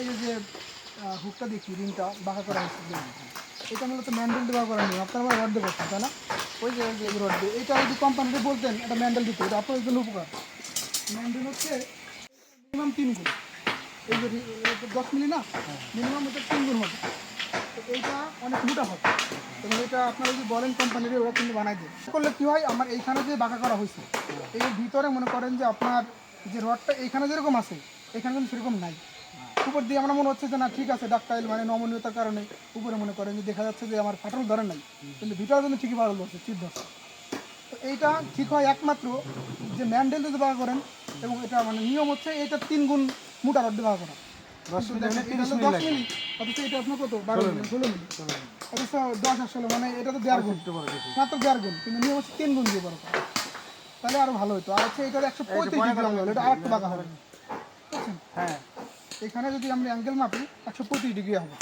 এই হুকটা রিংটা বাঁকা করা এটা মূলত ম্যান্ডেল করা আপনার আমার করছেন তাই না? ওই যে এটা যদি কোম্পানিতে বলতেন, এটা ম্যান্ডেল দিতে, এটা আপনার জন্য উপকার। ম্যান্ডেল হচ্ছে মিনিমাম তিন গুণ। এই এই দশ মিলি না? মিনিমাম এটা তিন গুণ হবে। তো এইটা অনেক মোটা হবে। এবং এটা আপনারা যদি বলেন কোম্পানির ওরা কিন্তু বানাই দেয় করলে কী হয়, আমার এইখানে যে বাঁকা করা হয়েছে এর ভিতরে মনে করেন যে আপনার যে রডটা এইখানে যেরকম আছে, এখানে কিন্তু সেরকম নাই। উপর দিয়ে আমরা মনে হচ্ছে যে না ঠিক আছে ডাক্তাইল মানে নমনীয়তার কারণে উপরে মনে করেন যে দেখা যাচ্ছে যে আমার ফাটানো ধরে নাই। কিন্তু ভিতরে কিন্তু ঠিকই ভালো ধরছে চিপ ধরছে। তো এইটা ঠিক হয় একমাত্র যে ম্যান্ডেল যদি বাঁকা করেন এবং এটা মানে নিয়ম হচ্ছে এটা তিন গুণ মোটা রড দিয়ে বাঁকা করা। দশ কিন্তু দেখেন, এটা হলো দশ মিলি অথচ এটা আপনার কত? বারো মিলি ষোলো মিলি অথচ দশ আসলে মানে এটা তো দেড় গুণ। মাত্র দেড় গুণ কিন্তু নিয়ম হচ্ছে তিন গুণ দিয়ে বড় করা। তাহলে আরও ভালো হতো। আর হচ্ছে এটার একশো পঁয়ত্রিশ ডিগ্রি হলো এটা আর একটু বাঁকা হবে। হ্যাঁ। এখানে যদি আমরা অ্যাঙ্গেল মাপি একশো পঁয়ত্রিশ ডিগ্রি হবে।